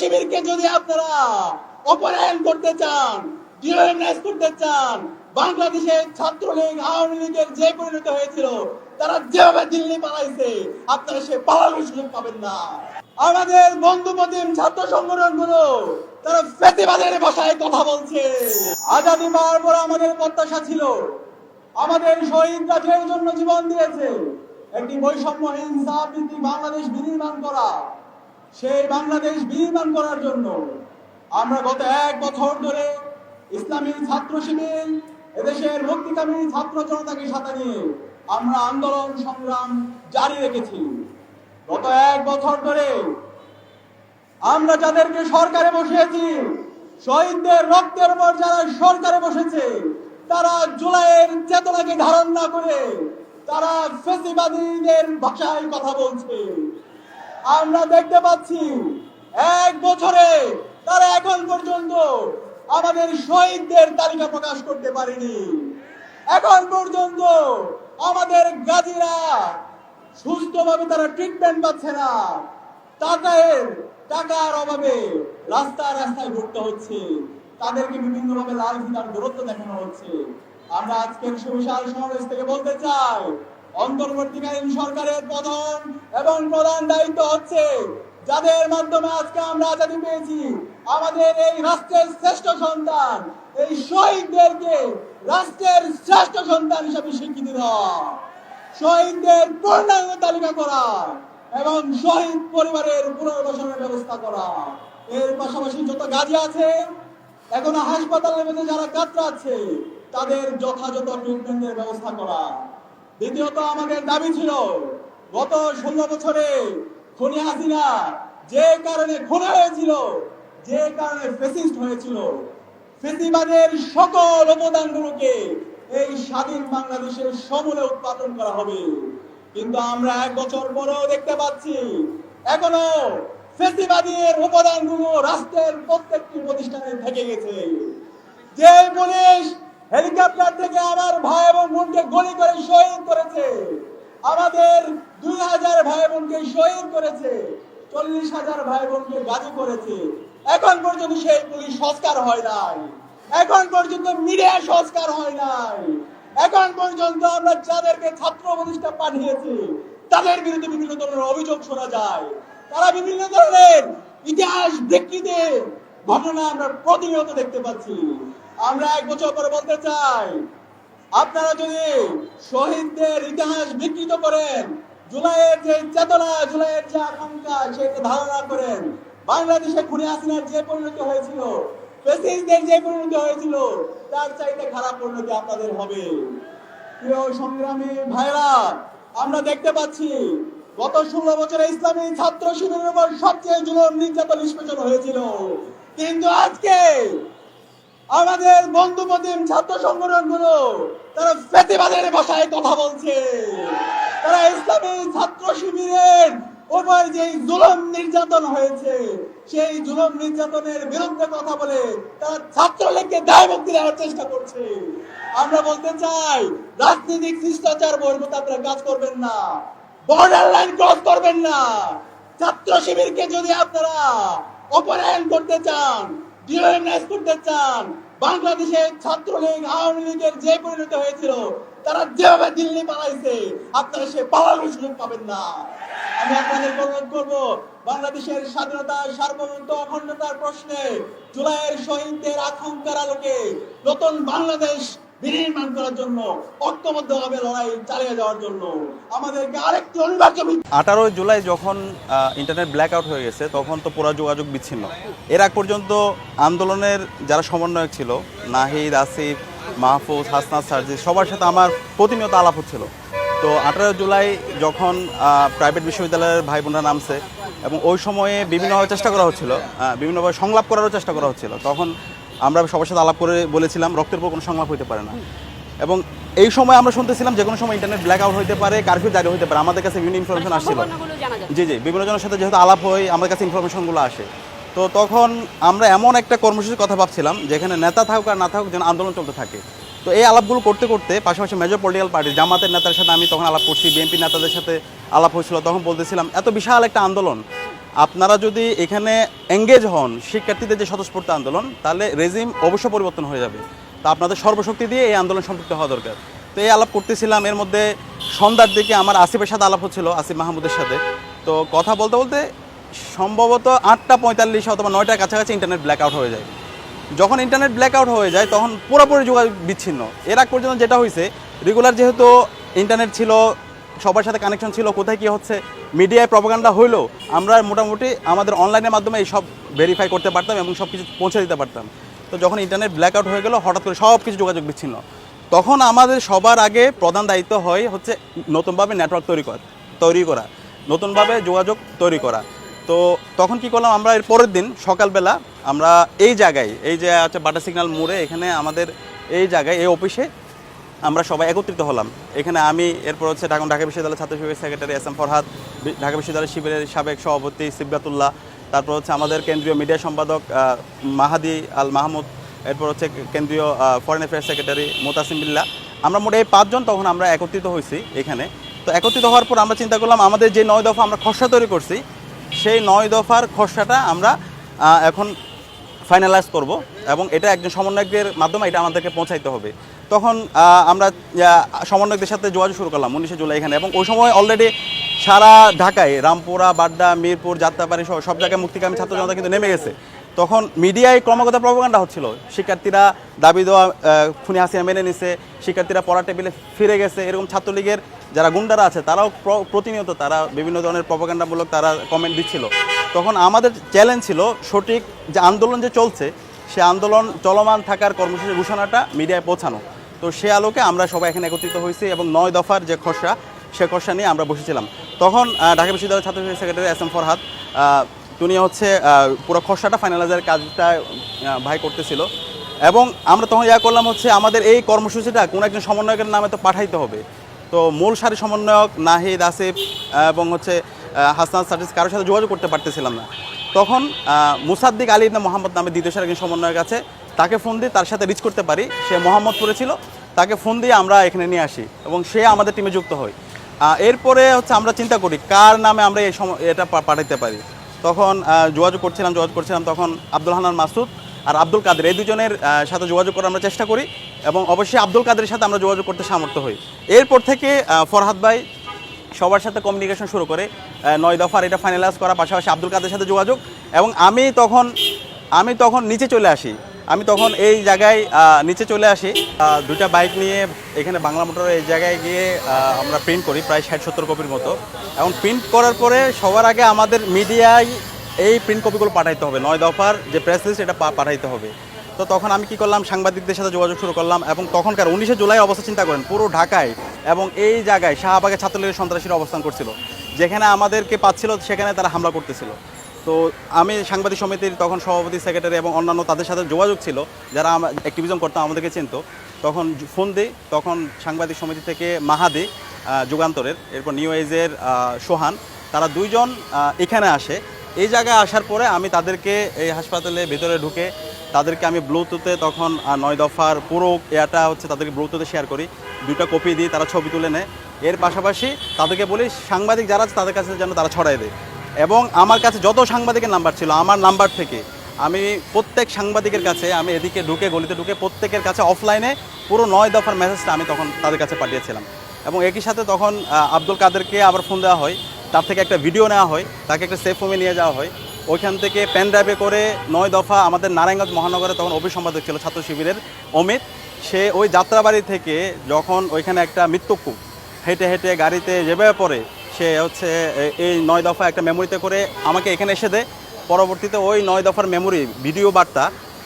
শিবিরকে যদি আপনারা অপরায়ণ করতে চান করতে চান বাংলাদেশের ছাত্রলীগ, আওয়ামী লীগের যে পরিণত হয়েছিল, তারা যেভাবে দিল্লি পালাইছে, আপনারা সে পালানোর সুযোগ পাবেন না। আমাদের ছাত্র সংগঠনগুলো তারা ভাষায় কথা বলছে। আজাদি পাওয়ার পর আমাদের প্রত্যাশা ছিল। আমাদের শহীদরা জন্য জীবন দিয়েছে। একটি বৈষম্যহীন ভিত্তিক বাংলাদেশ বিনির্মাণ করা। সেই বাংলাদেশ বিনির্মাণ করার জন্য আমরা গত এক বছর ধরে ইসলামী ছাত্র শিবির, এদেশের মুক্তিকামী ছাত্র জনতাকে সাথে নিয়ে আমরা আন্দোলন সংগ্রাম জারি রেখেছি। গত এক বছর ধরে আমরা যাদেরকে সরকারে বসিয়েছি, শহীদদের রক্তের উপর যারা সরকারে বসেছে, তারা জুলাইয়ের চেতনাকে ধারণ না করে তারা ফেসিবাদীদের ভাষায় কথা বলছে। আমরা দেখতে পাচ্ছি এক বছরে তারা এখন পর্যন্ত আমাদের শহীদদের তালিকা প্রকাশ করতে পারেনি। এখন পর্যন্ত আমাদের গাজীরা সুস্থভাবে তারা ট্রিটমেন্ট পাচ্ছে না। টাকার টাকার অভাবে রাস্তা রাস্তায় ঘুরতে হচ্ছে। তাদেরকে বিভিন্ন ভাবে লাল ফিতার দূরত্ব দেখানো হচ্ছে। আমরা আজকের সুবিশাল সমাবেশ থেকে বলতে চাই অন্তর্বর্তীকালীন সরকারের প্রধান এবং প্রধান দায়িত্ব হচ্ছে যাদের মাধ্যমে আজকে আমরা আজাদি পেয়েছি, আমাদের এই রাষ্ট্রের শ্রেষ্ঠ সন্তান, এই শহীদদেরকে রাষ্ট্রের শ্রেষ্ঠ সন্তান হিসেবে স্বীকৃতি দেওয়া, শহীদদের পূর্ণাঙ্গ তালিকা করা এবং শহীদ পরিবারের পুনর্বাসনের ব্যবস্থা করা। এর পাশাপাশি যত গাজী আছে, এখনও হাসপাতালের মধ্যে যারা কাতরাচ্ছে তাদের যথাযথ ট্রিটমেন্টের ব্যবস্থা করা। দ্বিতীয়ত আমাদের দাবি ছিল, গত ষোলো বছরে খুনি হাসিনা যে কারণে খুন হয়েছিল, যে কারণে ফেসিস্ট হয়েছিল, ফেসিবাদের সকল অবদানগুলোকে এই স্বাধীন বাংলাদেশের সমূলে উৎপাদন করা হবে। কিন্তু আমরা এক বছর পরেও দেখতে পাচ্ছি, এখনও ফেসিবাদের উপাদানগুলো রাষ্ট্রের প্রত্যেকটি প্রতিষ্ঠানে থেকে গেছে। যে পুলিশ হেলিকপ্টার থেকে আমার ভাই এবং বোনকে গুলি করে শহীদ করেছে। আমাদের দুই হাজার ভাই বোনকে শহীদ করেছে, চল্লিশ হাজার ভাই বোনকে গাজী করেছে। এখন পর্যন্ত সেই পুলিশ সংস্কার হয় নাই। এখন পর্যন্ত মিডিয়া সংস্কার হয় নাই। এখন পর্যন্ত আমরা যাদেরকে ছাত্র প্রতিষ্ঠা পাঠিয়েছি, তাদের বিরুদ্ধে বিভিন্ন ধরনের অভিযোগ শোনা যায়। তারা বিভিন্ন ধরনের ইতিহাস বিকৃতি ঘটনা আমরা প্রতিনিয়ত দেখতে পাচ্ছি। আমরা এক বছর পরে বলতে চাই, আপনারা যদি শহীদদের ইতিহাস বিকৃত করেন, জুলাইয়ের যে চেতনা, জুলাইয়ের যে আকাঙ্ক্ষা সেটা ধারণা করেন, বাংলাদেশে খুনি হাসিনার যে পরিণতি হয়েছিল যে পরিণতি হয়েছিল, তার চাইতে খারাপ পরিণতি আপনাদের হবে। প্রিয় সংগ্রামী ভাইরা, আমরা দেখতে পাচ্ছি, গত ষোলো বছরে ইসলামী ছাত্র শিবিরের উপর সবচেয়ে জুলুম নির্যাতন নিষ্পেষণ হয়েছিল। কিন্তু আজকে আমাদের বন্ধু প্রতিম ছাত্র সংগঠনগুলো তারা ফেতিবাদের ভাষায় কথা বলছে। তারা ইসলামী ছাত্র শিবিরের উপর যে জুলুম নির্যাতন হয়েছে, সেই জুলুম নির্যাতনের বিরুদ্ধে কথা বলে তারা ছাত্রলীগকে দেওয়ার চেষ্টা করছে। আমরা বলতে চাই, রাজনৈতিক শিষ্টাচার বহির্ভূত আপনারা কাজ করবেন না বর্ডার লাইন ক্রস করবেন না। ছাত্র শিবিরকে যদি আপনারা অপরায়ণ করতে চান ডিওএমএস করতে চান বাংলাদেশে ছাত্রলীগ, আওয়ামী লীগের যে পরিণত হয়েছিল, তারা যেভাবে দিল্লি পালাইছে, আপনারা সে পালানোর সুযোগ পাবেন না। আমি আপনাদের অনুরোধ করব, বাংলাদেশের স্বাধীনতা, সার্বভৌমত্ব, অখণ্ডতার প্রশ্নে জুলাইয়ের শহীদদের আকাঙ্ক্ষার আলোকে নতুন বাংলাদেশ বিনির্মাণ করার জন্য, ঐক্যবদ্ধভাবে লড়াই চালিয়ে যাওয়ার জন্য আমাদেরকে আরেকটি অনিবার্য আঠারোই জুলাই যখন ইন্টারনেট ব্ল্যাক আউট হয়ে গেছে, তখন তো পুরো যোগাযোগ বিচ্ছিন্ন। এর আগ পর্যন্ত আন্দোলনের যারা সমন্বয়ক ছিল, নাহিদ, আসিফ, মাহফুজ, হাসনাত সার্জি সবার সাথে আমার প্রতিনিয়ত আলাপ হচ্ছিল। তো আঠারো জুলাই যখন প্রাইভেট বিশ্ববিদ্যালয়ের ভাই বোনরা নামছে এবং ওই সময়ে বিভিন্নভাবে চেষ্টা করা হচ্ছিল বিভিন্নভাবে সংলাপ করারও চেষ্টা করা হচ্ছিল, তখন আমরা সবার সাথে আলাপ করে বলেছিলাম রক্তের উপর কোনো সংলাপ হইতে পারে না। এবং এই সময় আমরা শুনতেছিলাম যে কোনো সময় ইন্টারনেট ব্ল্যাক আউট হইতে পারে কারফিউ জারি হইতে পারে আমাদের কাছে বিভিন্ন ইনফরমেশন আসছিল। জি জি বিভিন্ন জনের সাথে যেহেতু আলাপ হয় আমার কাছে ইনফরমেশনগুলো আসে। তো তখন আমরা এমন একটা কর্মসূচির কথা ভাবছিলাম যেখানে নেতা থাকুক আর না থাকুক যেন আন্দোলন চলতে থাকে। তো এই আলাপগুলো করতে করতে পাশাপাশি মেজর পলিটিক্যাল পার্টি জামাতের নেতার সাথে আমি তখন আলাপ করছি বিএনপি নেতাদের সাথে আলাপ হয়েছিল তখন বলতেছিলাম এত বিশাল একটা আন্দোলন আপনারা যদি এখানে এঙ্গেজ হন শিক্ষার্থীদের যে স্বতঃস্ফূর্ত আন্দোলন, তাহলে রেজিম অবশ্য পরিবর্তন হয়ে যাবে। তা আপনাদের সর্বশক্তি দিয়ে এই আন্দোলন সম্পৃক্ত হওয়া দরকার। তো এই আলাপ করতেছিলাম, এর মধ্যে সন্ধ্যার দিকে আমার আসিফের সাথে আলাপ হচ্ছিল আসিফ মাহমুদের সাথে। তো কথা বলতে বলতে সম্ভবত আটটা পঁয়তাল্লিশ অথবা নয়টার কাছাকাছি ইন্টারনেট ব্ল্যাক আউট হয়ে যায়। যখন ইন্টারনেট ব্ল্যাক আউট হয়ে যায়, তখন পুরোপুরি যোগাযোগ বিচ্ছিন্ন। এর আগ পর্যন্ত যেটা হয়েছে রেগুলার যেহেতু ইন্টারনেট ছিল সবার সাথে কানেকশন ছিল, কোথায় কী হচ্ছে, মিডিয়ায় প্রপাগান্ডা হইলেও আমরা মোটামুটি আমাদের অনলাইনের মাধ্যমে এই সব ভেরিফাই করতে পারতাম এবং সব কিছু পৌঁছে দিতে পারতাম। তো যখন ইন্টারনেট ব্ল্যাক আউট হয়ে গেল, হঠাৎ করে সব কিছু যোগাযোগ বিচ্ছিন্ন। তখন আমাদের সবার আগে প্রধান দায়িত্ব হয় হচ্ছে নতুনভাবে নেটওয়ার্ক তৈরি করা তৈরি করা, নতুনভাবে যোগাযোগ তৈরি করা। তো তখন কি করলাম, আমরা এর পরের দিন সকালবেলা আমরা এই জায়গায়, এই যে আছে বাটা সিগন্যাল মোড়ে এখানে আমাদের এই জায়গায়, এই অফিসে আমরা সবাই একত্রিত হলাম। এখানে আমি, এরপর হচ্ছে ঢাকা ঢাকা বিশ্ববিদ্যালয়ের ছাত্র শিবিরের secretary S M Farhad Dhaka বিশ্ববিদ্যালয় শিবিরের সাবেক সভাপতি সিব্বাতুল্লাহ, তারপর হচ্ছে আমাদের কেন্দ্রীয় মিডিয়া সম্পাদক মাহাদি আল মাহমুদ, এরপর হচ্ছে কেন্দ্রীয় foreign affairs secretary Motasim Billah. আমরা মোট এই পাঁচজন তখন আমরা একত্রিত হয়েছি এখানে। তো একত্রিত হওয়ার পর আমরা চিন্তা করলাম, আমাদের যে নয় দফা আমরা খসড়া তৈরি করছি, সেই নয় দফার খসড়াটা আমরা এখন ফাইনালাইজ করব এবং এটা একজন সমন্বয়কের মাধ্যমে এটা আমাদেরকে পৌঁছাইতে হবে। তখন আমরা সমন্বয়কদের সাথে যোগাযোগ শুরু করলাম উনিশে জুলাই এখানে এবং ওই সময় অলরেডি সারা ঢাকায়, রামপুরা, বাড্ডা, মিরপুর, যাত্রাবাড়ি সহ সব জায়গায় মুক্তিকামী ছাত্র জনতা কিন্তু নেমে গেছে। তখন মিডিয়ায় ক্রমাগত প্রপাগান্ডা হচ্ছিল। শিক্ষার্থীরা দাবি দেওয়া খুনি হাসিনা মেনে নিছে, শিক্ষার্থীরা পড়া টেবিলে ফিরে গেছে। এরকম ছাত্রলীগের যারা গুন্ডারা আছে, তারাও প্রতিনিয়ত তারা বিভিন্ন ধরনের প্রপাগান্ডামূলক তারা কমেন্ট দিচ্ছিল। তখন আমাদের চ্যালেঞ্জ ছিল সঠিক যে আন্দোলন যে চলছে, সে আন্দোলন চলমান থাকার কর্মসূচি ঘোষণাটা মিডিয়ায় পৌঁছানো। তো সে আলোকে আমরা সবাই এখানে একত্রিত হয়েছি এবং নয় দফার যে খসড়া সে খসড়া নিয়ে আমরা বসেছিলাম। তখন ঢাকা বিশ্ববিদ্যালয়ের ছাত্র সেক্রেটারি এস এম ফরহাদ তিনি হচ্ছে পুরো খসড়াটা ফাইনালাইজার কাজটা ভাই করতেছিল। এবং আমরা তখন ইয়া করলাম হচ্ছে আমাদের এই কর্মসূচিটা কোনো একজন সমন্বয়কের নামে তো পাঠাইতে হবে। তো মূল সারি সমন্বয়ক নাহিদ আসিফ এবং হচ্ছে আহ, হাসনাত সার্জিস কারোর সাথে যোগাযোগ করতে পারতেছিলাম না। তখন মুসাদ্দিক আলী মোহাম্মদ নামে দ্বিতীয় সারি একজন সমন্বয়ক আছে তাকে ফোন দিয়ে তার সাথে রিচ করতে পারি। সে মোহাম্মদপুরে ছিল। তাকে ফোন দিয়ে আমরা এখানে নিয়ে আসি এবং সে আমাদের টিমে যুক্ত হয়। এরপরে হচ্ছে আমরা চিন্তা করি, কার নামে আমরা এই সম এটা পাঠাইতে পারি? তখন যোগাযোগ করছিলাম যোগাযোগ করছিলাম তখন আব্দুল হান্নান মাসুদ আর আব্দুল কাদের। এই দুজনের সাথে যোগাযোগ করার আমরা চেষ্টা করি এবং অবশ্যই আব্দুল কাদের সাথে আমরা যোগাযোগ করতে সামর্থ্য হই। এরপর থেকে ফরহাদ ভাই সবার সাথে কমিউনিকেশন শুরু করে নয় দফার এটা ফাইনালাইজ করার পাশাপাশি আব্দুল কাদের সাথে যোগাযোগ এবং আমি তখন আমি তখন নিচে চলে আসি। আমি তখন এই জায়গায় নিচে চলে আসি। দুইটা বাইক নিয়ে এখানে বাংলা মোটরের এই জায়গায় গিয়ে আমরা প্রিন্ট করি, প্রায় ষাট সত্তর কপির মতো। এবং প্রিন্ট করার পরে সবার আগে আমাদের মিডিয়ায় এই প্রিন্ট কপিগুলো পাঠাইতে হবে। নয় দফার যে প্রেস লিস্ট এটা পাঠাইতে হবে। তো তখন আমি কি করলাম, সাংবাদিকদের সাথে যোগাযোগ শুরু করলাম এবং তখনকার উনিশে জুলাই অবস্থা চিন্তা করেন, পুরো ঢাকায় এবং এই জায়গায় শাহবাগে ছাত্রলীগের সন্ত্রাসীরা অবস্থান করছিল। যেখানে আমাদেরকে পাচ্ছিল, সেখানে তারা হামলা করতেছিল। তো আমি সাংবাদিক সমিতির তখন সভাপতি সেক্রেটারি এবং অন্যান্য তাদের সাথে যোগাযোগ ছিল, যারা অ্যাক্টিভিজম করতাম আমাদেরকে চিনত। তখন ফোন দিই, তখন সাংবাদিক সমিতি থেকে মাহাদি যুগান্তরের, এরপর নিউ এজের সোহান, তারা দুইজন এখানে আসে। এই জায়গায় আসার পরে আমি তাদেরকে এই হাসপাতালে ভেতরে ঢুকে, তাদেরকে আমি ব্লুটুথে তখন নয় দফার পুরো এয়াটা হচ্ছে তাদেরকে ব্লুটুথে শেয়ার করি। দুইটা কপি দিয়ে তারা ছবি তুলে নেয়। এর পাশাপাশি তাদেরকে বলি, সাংবাদিক যারা আছে তাদের কাছে যেন তারা ছড়াই দেয়। এবং আমার কাছে যত সাংবাদিকের নাম্বার ছিল, আমার নাম্বার থেকে আমি প্রত্যেক সাংবাদিকের কাছে, আমি এদিকে ঢুকে, গলিতে ঢুকে প্রত্যেকের কাছে অফলাইনে পুরো নয় দফার মেসেজটা আমি তখন তাদের কাছে পাঠিয়েছিলাম। এবং একই সাথে তখন আব্দুল কাদেরকে আবার ফোন দেওয়া হয়। তার থেকে একটা ভিডিও নেওয়া হয়, তাকে একটা সেফ হোমে নিয়ে যাওয়া হয়। ওইখান থেকে পেন ড্রাইভে করে নয় দফা আমাদের নারায়ণগঞ্জ মহানগরে তখন অভিসম্পাদক ছিল ছাত্র শিবিরের অমিত। সে ওই যাত্রাবাড়ি থেকে যখন ওইখানে একটা মৃত্যুকূপ হেঁটে হেঁটে গাড়িতে যেভাবে পড়ে সে হচ্ছে এই নয় দফা একটা মেমোরিতে করে আমাকে এখানে এসে দেয় পরবর্তীতে ওই নয় দফার মেমোরি ভিডিও বার্তা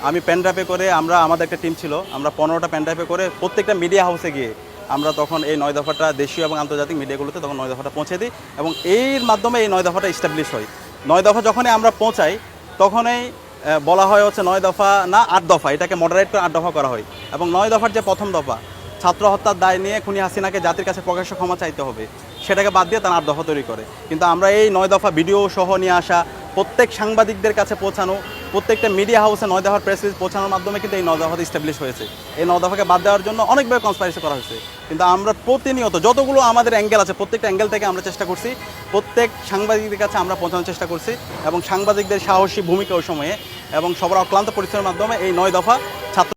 আমি পেনড্রাইভে করে আমরা, আমাদের একটা টিম ছিল, আমরা পনেরোটা পেনড্রাইভে করে প্রত্যেকটা মিডিয়া হাউসে গিয়ে আমরা তখন এই নয় দফাটা দেশীয় এবং আন্তর্জাতিক মিডিয়াগুলোতে তখন নয় দফাটা পৌঁছে দিই এবং এর মাধ্যমে এই নয় দফাটা ইস্টাবলিশ হয়। নয় দফা যখনই আমরা পৌঁছাই, তখনই বলা হয় হচ্ছে নয় দফা না আট দফা, এটাকে মডারেট করে আট দফা করা হয়। এবং নয় দফার যে প্রথম দফা, ছাত্র হত্যার দায় নিয়ে খুনি হাসিনাকে জাতির কাছে প্রকাশ্য ক্ষমা চাইতে হবে। সেটাকে বাদ দিয়ে তারা আট দফা তৈরি করে। কিন্তু আমরা এই নয় দফা ভিডিও সহ নিয়ে আসা প্রত্যেক সাংবাদিকদের কাছে পৌঁছানো, প্রত্যেকটা মিডিয়া হাউসে নয় দফার প্রেস রিলিজ পৌঁছানোর মাধ্যমে কিন্তু এই নয় দফাতে হয়েছে। এই নয় দফাকে বাদ দেওয়ার জন্য অনেকভাবে কনসপাইরেসি করা হয়েছে। কিন্তু আমরা প্রতিনিয়ত যতগুলো আমাদের অ্যাঙ্গেল আছে, প্রত্যেকটা অ্যাঙ্গেল থেকে আমরা চেষ্টা করছি, প্রত্যেক সাংবাদিকদের কাছে আমরা পৌঁছানোর চেষ্টা করছি এবং সাংবাদিকদের সাহসী ভূমিকা ওই সময়ে এবং সবার অক্লান্ত পরিশ্রমের মাধ্যমে এই নয় দফা ছাত্র